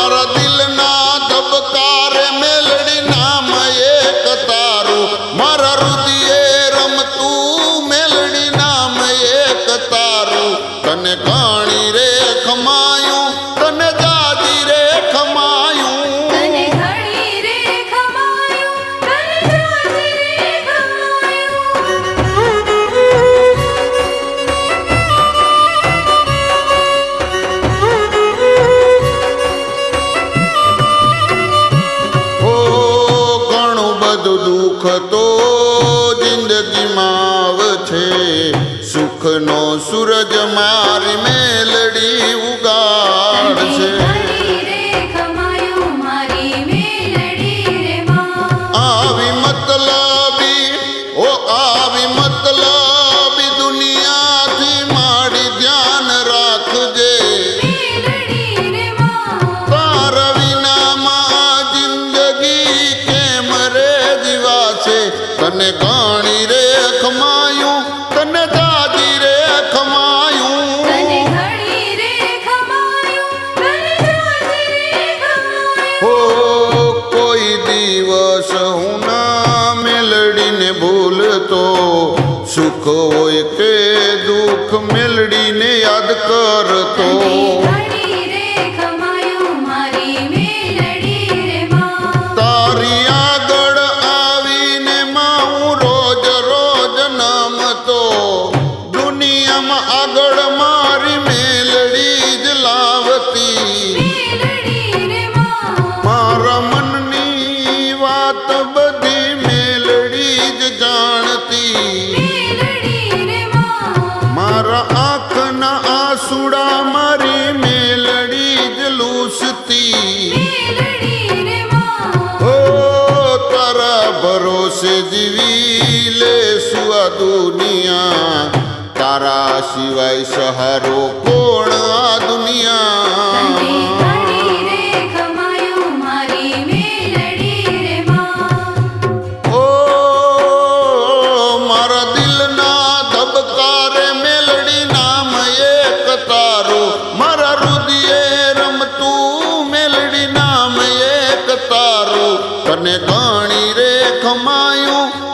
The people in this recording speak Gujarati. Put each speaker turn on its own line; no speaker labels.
મારા દિલના ધબકારે મેલડી નામ એક તારું. મારા
રુદિયે રમતું મેલડી નામ એક તને કાણી રે ખમાયું
દુઃખ તો જિંદગીમાં આવશે. સુખનો સૂરજ મારી મેલડી ઉગાડશે.
તને
કાણી રે ખમાયું તને દાદી રે ખમાયું. હો કોઈ દિવસ હું ના મેલડીને ભૂલતો સુખ હોય કે દુઃખ મેલડીને યાદ કરતો.
વાસુડા મારી મેલડી
જ લૂસતી. ઓ તારા ભરોસે જીવી લે સુઆ દુનિયા. તારા સિવાય સહારો કોણ આ દુનિયા?
અને ધણી રે
ખમાયું.